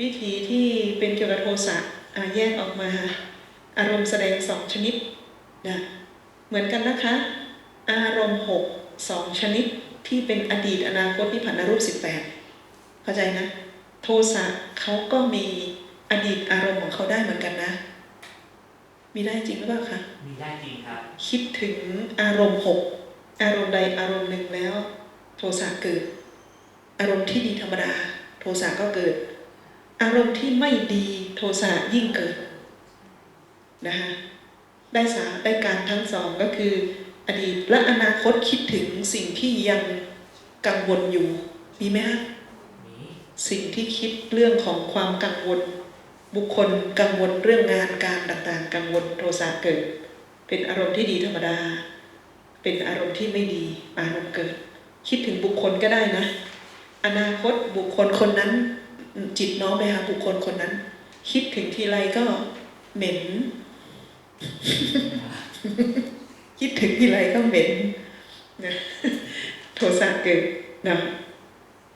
วิธีที่เป็นเกี่ยวกับโทสะอ่าแยกออกมาอารมณ์แสดงสองชนิดนะเหมือนกันนะคะ อารมณ์หกสองชนิดที่เป็นอดีตอนาคตนิพพานรูปสิบแปดเข้าใจนะ โทสะเขาก็มีอดีตอารมณ์ของเขาได้เหมือนกันนะ มีได้จริงหรือเปล่าคะมีได้จริงครับ คิดถึงอารมณ์หกอารมณ์ใดอารมณ์หนึ่งแล้ว โทสะเกิด อารมณ์ที่ดีธรรมดา โทสะก็เกิด อารมณ์ที่ไม่ดีโทสะยิ่งเกิดนะคะได้สาได้การทั้งสองก็คือ อดีตและอนาคตคิดถึงสิ่งที่ยังกังวลอยู่มีไหมฮะมีสิ่งที่คิดเรื่องของความกังวล บุคคลกังวลเรื่องงานการต่างๆ กังวลโทสะเกิด เป็นอารมณ์ที่ดีธรรมดา เป็นอารมณ์ที่ไม่ดีอารมณ์เกิด คิดถึงบุคคลก็ได้นะ อนาคตบุคคลคนนั้น จิตน้อมไปหาบุคคลคนนั้น คิดถึงทีไรก็เหม็น คิดถึงทีไรก็เหม็นนะโทสะเกิดนะ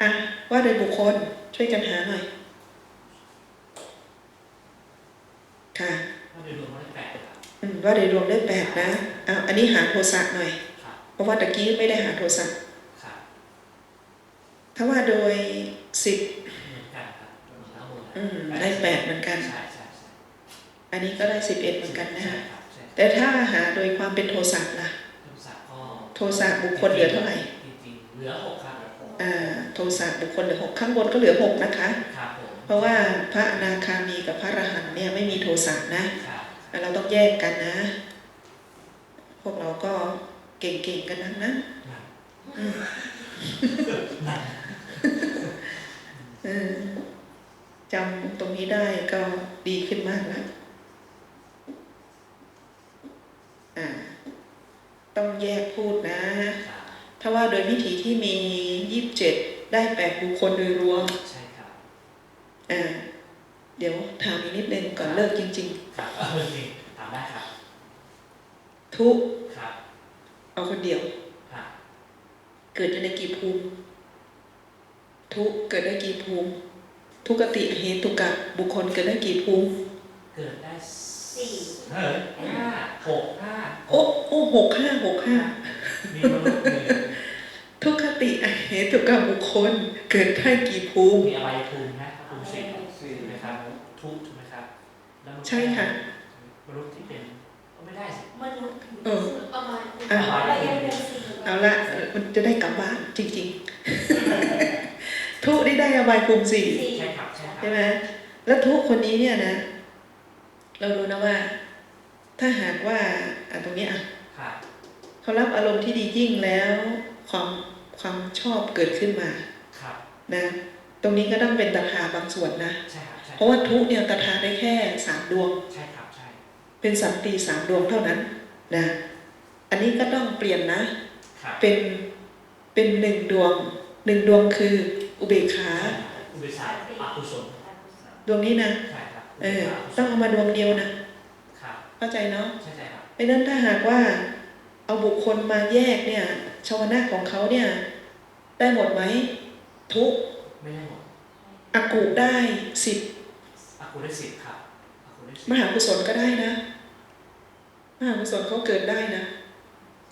อะว่าโดยบุคคลช่วยกันหาหน่อยค่ะถ้าโดยรวมก็ได้แปดครับอืมว่าโดยรวมได้แปดนะอะอันนี้หาโทสะหน่อยครับเพราะว่าตะกี้ไม่ได้หาโทสะครับถ้าว่าโดยสิบเหมือนกันครับ ได้แปดเหมือนกันใช่ใช่ใช่อันนี้ก็ได้สิบเอ็ดเหมือนกันนะใช่ฮะครับใช่แต่ถ้าหาโดยความเป็นโทสะล่ะ โทรศัพท์ก็โทสะบุคคลเหลือเท่าไหร่จริงๆเหลือหกครับอ่าโทสะบุคคลเหลือหกข้างบนก็เหลือหกนะคะครับผมเพราะว่าพระอนาคามีกับพระอรหันต์เนี่ยไม่มีโทสะนะครับเราต้องแยกกันนะ พวกเราก็เก่งๆกันทั้งนั้น นั่น อืม นั่น เออ จำตรงนี้ได้ก็ดีขึ้นมากแล้วอ่าต้องแยกพูดนะครับถ้าว่าโดยวิธีที่มียี่สิบเจ็ดได้แปดบุคคลโดยรวมใช่ครับอ่าเดี๋ยวถามอีกนิดนึงก่อนเลิกจริงครับเออจริงถามได้ครับๆทุกครับ เอาคนเดียวครับเกิดในกี่ภูมิ ทุกเกิดได้กี่ภูมิ ทุกติเหตุกะบุคคลเกิดได้กี่ภูมิเกิดได้สี่เฮ้ยห้าหกห้าโอ้โอ้หกห้าหกห้ามีมนุษย์มีทุกขติอเหตุกะบุคคลเกิดได้กี่ภูมิมีอะไรภูมินะภูมิสี่ถูกไหมครับทุกถูกไหมครับแล้วมนุษย์ใช่ค่ะมนุษย์ที่เป็นก็ไม่ได้สิมนุษย์เออประมาณอะเรายังเป็นสี่เอาละมันจะได้กลับบ้านจริง ๆ ทุกนี่ได้อบายภูมิสี่สี่ ใช่ครับใช่ครับใช่ไหมแล้วทุกคนนี้เนี่ยนะ เรารู้นะว่า ถ้าหากว่าอะตรงนี้อะครับเขารับอารมณ์ที่ดียิ่งแล้วความความชอบเกิดขึ้นมาครับนะ ตรงนี้ก็ต้องเป็นตถาบางส่วนนะใช่ครับใช่เพราะว่าทุกเนี่ยตถาได้แค่สามดวงใช่ครับใช่เป็นสันติสามดวงเท่านั้นนะ อันนี้ก็ต้องเปลี่ยนนะครับเป็นเป็นหนึ่งดวงหนึ่งดวงคือ อุเบกขาอุเบกขาอ กุศลดวงนี้นะใช่ครับเออต้องเอามาดวงเดียวนะครับเข้าใจเนาะใช่ใช่ครับเพราะฉะนั้นถ้าหากว่า เอาบุคคลมาแยกเนี่ยชาวนะของเขาเนี่ย ได้หมดไหมทุกไม่ได้หมดอากุได้สิบอกุได้สิบครับอกุได้สิบมหากุศลก็ได้นะ มหากุศลเขาเกิดได้นะ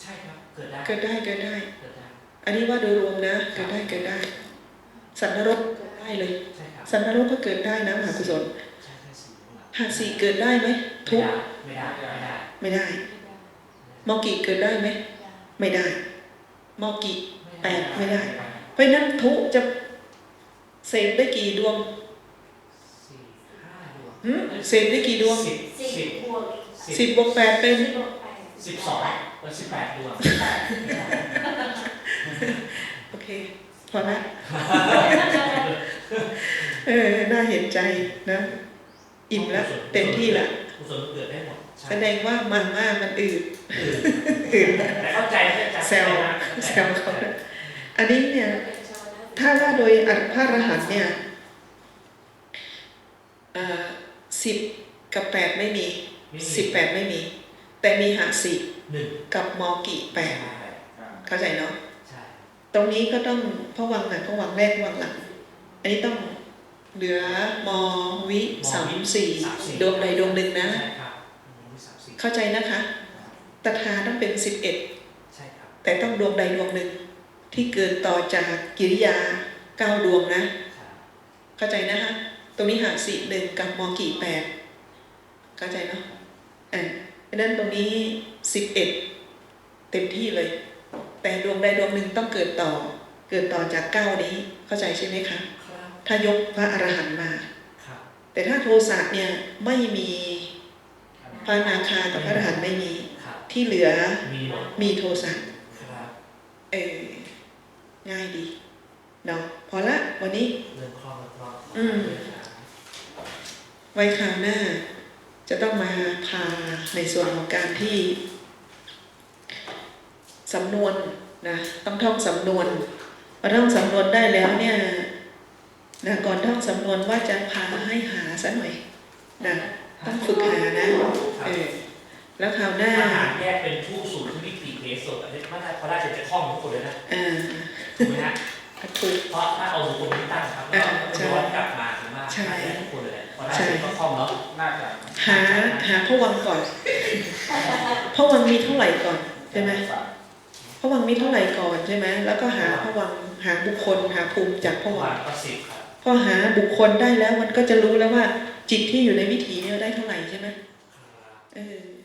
ใช่ครับ เกิดได้ เกิดได้ เกิดได้เกิดได้อันนี้ว่าโดยรวมนะ เกิดได้ เกิดได้ สันนรกเกิด ได้เลยใช่ครับสันนรกก็เกิดได้นะมหากุศลใช่ใช่สี่ข้างหลังหาสี่เกิดได้ไหมทุกไม่ได้ ไม่ได้ไม่ได้มอกีเกิดได้ไหมไม่ได้มอกีแปดไม่ได้ เพราะฉะนั้นทุกจะเสพได้กี่ดวงสี่ห้าดวงหืมเสพได้กี่ดวงสิบสี่สิบบวกสิบบวกแปดเป็นสิบบวกแปดสิบสองเออสิบแปดดวงโอเคพอละ เออ น่าเห็นใจนะ อิ่มแล้ว เต็มที่ละกุศลเกิดได้หมดใช่แสดงว่ามันมากมันอืดอื่นอืดแต่เข้าใจเข้าใจแซวแซวเขาอันนี้เนี่ย ถ้าว่าโดยอัตภาระหันต์เนี่ยสิบกับแปดไม่มีนี่สิบแปดไม่มี แต่มีหาสิบหนึ่งกับมอกีแปดเข้าใจเนาะใช่ตรงนี้ก็ต้องพระวังหนักพระวังแรกพระวังหลัง อันนี้ต้องเหลือมวิมสามวิสี่สามสี่ดวงใดดวงหนึ่งนะ ใช่ครับมวิสามสี่เข้าใจนะคะตถาต้องเป็นสิบเอ็ดใช่ครับแต่ต้องดวงใดดวงหนึ่ง ที่เกิดต่อจากกิริยาเก้าดวงนะ ครับเข้าใจนะคะตรงนี้หาสี่หนึ่งกับมอกี่แปดเข้าใจเนาะอ่าเพราะฉะนั้นตรงนี้สิบเอ็ดเต็มที่เลย แต่ดวงใดดวงหนึ่งต้องเกิดต่อ เกิดต่อจากเก้านี้เข้าใจใช่ไหมคะครับ ถ้ายกพระอรหันต์มาครับแต่ถ้าโทสะเนี่ยไม่มีพระอนาคากับพระอรหันต์ไม่มีครับที่เหลือมีหมดมีโทสะครับเออง่ายดีเนาะพอละวันนี้เรื่องครอบครอบอืมไว้คราวหน้า จะต้องมาพาในส่วนของการที่สำนวนนะต้องท่องสำนวนพอท่องสำนวนได้แล้วเนี่ย นะก่อนท่องสำนวนว่าจะพาให้หาซะหน่อยนะต้องฝึกหานะเออแล้วคราวหน้าอาหารแยกเป็นผู้สูงที่วิถีเทสดอันนี้ไม่ได้เพราะได้จะคล่องทุกคนเลยนะอ่าถูกไหมฮะถูกเพราะถ้าเอาบุคคลที่ตั้งครับแล้วก็ย้อนกลับมาถึงว่าใช่ได้ทุกคนเลยเพราะได้ก็คล่องเนาะน่าจะหาหาพระวังก่อนพระวังมีเท่าไหร่ก่อนใช่ไหมพระวังมีเท่าไหร่ก่อนใช่ไหมแล้วก็หาพระวังหาบุคคลหาภูมิจากพระวัวางงก็สิบครับพ อหาบุคคลได้แล้วมันก็จะรู้แล้วว่า จิตที่อยู่ในวิถีเนี่ยได้เท่าไหร่ใช่ไหมเออ